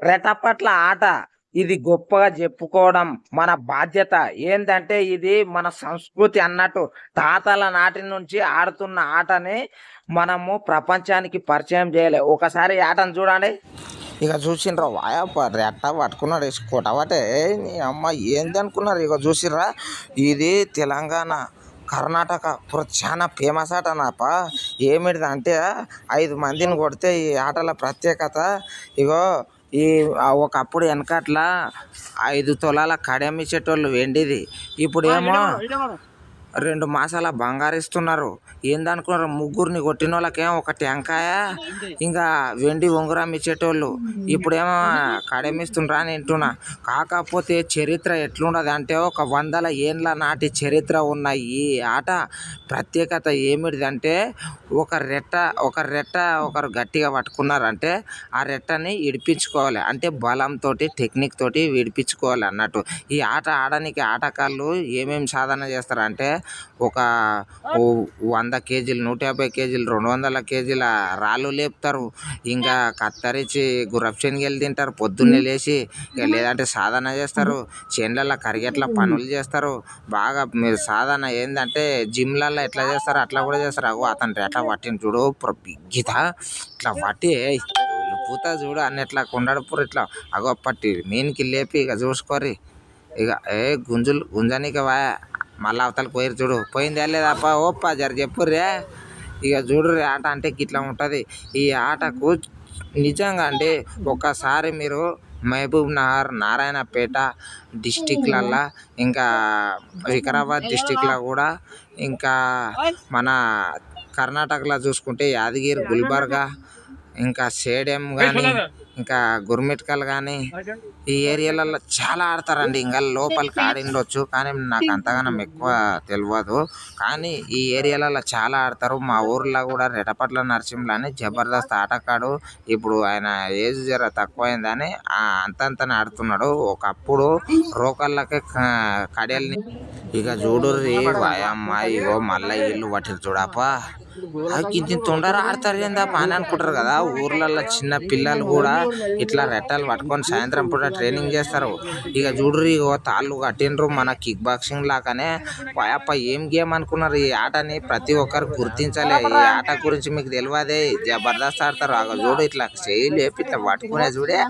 రెటపట్ల ఆట. ఇది గొప్పగా చెప్పుకోవడం మన బాధ్యత. ఏంటంటే ఇది మన సంస్కృతి అన్నట్టు. తాతల నాటి నుంచి ఆడుతున్న ఆటని మనము ప్రపంచానికి పరిచయం చేయలే. ఒకసారి ఆటను చూడండి. ఇక చూసిండ్రా వాయప్ప రెట్ట పట్టుకున్నాడు కొట్టబట్టే నీ అమ్మ ఏంది అనుకున్నారు? ఇక చూసిర్రా ఇది తెలంగాణ కర్ణాటక చాలా ఫేమస్ ఆట నాప. ఏమిటిది అంటే ఐదు మందిని కొడితే ఈ ఆటల ప్రత్యేకత. ఇగో ఈ ఒకప్పుడు వెనకట్ల ఐదు తులాల కడెం ఇచ్చేటోళ్ళు వెండిది. ఇప్పుడు ఏమో రెండు మాసాల బంగారు ఇస్తున్నారు ఏందనుకున్నారు? ముగ్గురిని కొట్టిన వాళ్ళకేం ఒక టెంకాయ ఇంకా వెండి ఉంగరం ఇచ్చేటోళ్ళు. ఇప్పుడేమో కడమిస్తుండ్రా అని వింటున్నా కాకపోతే చరిత్ర ఎట్లున్నది అంటే ఒక వందల ఏండ్ల నాటి చరిత్ర ఉన్న ఈ ఆట ప్రత్యేకత ఏమిటిదంటే ఒక రెట్ట ఒక రెట్ట ఒకరు గట్టిగా పట్టుకున్నారంటే ఆ రెట్టని ఇడిపించుకోవాలి. అంటే బలంతో టెక్నిక్ తోటి విడిపించుకోవాలి అన్నట్టు. ఈ ఆట ఆడడానికి ఆటగాళ్ళు ఏమేమి సాధన చేస్తారంటే ఒక వంద కేజీలు నూట యాభై కేజీలు రెండు వందల కేజీల రాళ్ళు లేపుతారు. ఇంకా కత్తరించి గుర్రపు శనగలు తింటారు. పొద్దున్నే లేచి ఇక లేదంటే సాధన చేస్తారు. చేనులలో కరిగేట్ల పనులు చేస్తారు. బాగా మీరు సాధన ఏంటంటే జిమ్లలో ఎట్లా చేస్తారు? అట్లా కూడా చేస్తారు. అగో అతను ఎట్లా పట్టిన చూడు గీత ఇట్లా పట్టి పూత చూడు అన్న ఎట్లా కొండడుపురు ఇట్లా. అగో పట్టి మీనికి లేపి ఇక చూసుకోరి ఇక ఏ గుంజులు గుంజనీకి మళ్ళీ అవతలకి పోయారు చూడు. పోయిందా లేదప్ప? ఓప్ప జర చెప్పుర్రే. ఇక చూడుర్రి ఆట అంటే గిట్లా ఉంటుంది. ఈ ఆటకు నిజంగా అంటే ఒకసారి మీరు మహబూబ్ నగర్ నారాయణపేట డిస్టిక్లల్లో ఇంకా వికారాబాద్ డిస్టిక్లో కూడా ఇంకా మన కర్ణాటకలో చూసుకుంటే యాదగిరి గుల్బర్గా ఇంకా సేడెం కానీ ఇంకా గుర్మిట్కల్ కానీ ఈ ఏరియాలలో చాలా ఆడతారండి. ఇంకా లోపలికి ఆడిండొచ్చు కానీ నాకు అంతగానం ఎక్కువ తెలియదు కానీ ఈ ఏరియాలలో చాలా ఆడతారు. మా ఊర్లో కూడా రెటపట్ల నరసింహులు అని జబర్దస్త్ ఆటగాడు. ఇప్పుడు ఆయన ఏజ్ జర తక్కువైందని అంతంతనే ఆడుతున్నాడు. ఒకప్పుడు రోకళ్ళకి క- కడియల్ని ఇక చూడుర్రి వాయమ్మ ఇగో మళ్ళీ ఇల్లు పట్టిరు చూడప్పా. ఇంత తొందర ఆడతారు ఏందా అని అనుకుంటారు కదా. ఊర్లలో చిన్న పిల్లలు కూడా ఇట్లా రెట్టలు పట్టుకొని సాయంత్రం పూట ట్రైనింగ్ చేస్తారు. ఇక చూడరు ఇగో తాళ్ళు కట్టిండ్రు మన కిక్ బాక్సింగ్ లాగానే. అప్ప ఏం గేమ్ అనుకున్నారు? ఈ ఆటని ప్రతి ఒక్కరు గుర్తించాలి. ఈ ఆట గురించి మీకు తెలియదే. జబర్దస్త్ ఆడతారు. అగ చూడు ఇట్లా చేయి లేపి ఇట్లా పట్టుకునే చూడే.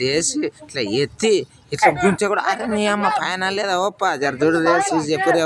లేచి ఇట్లా ఎత్తి ఇట్లా గుంచె కూడా. అరే నీ అమ్మ పైన లేదా? ఓప్ప జర చూడు చూసి చెప్పురే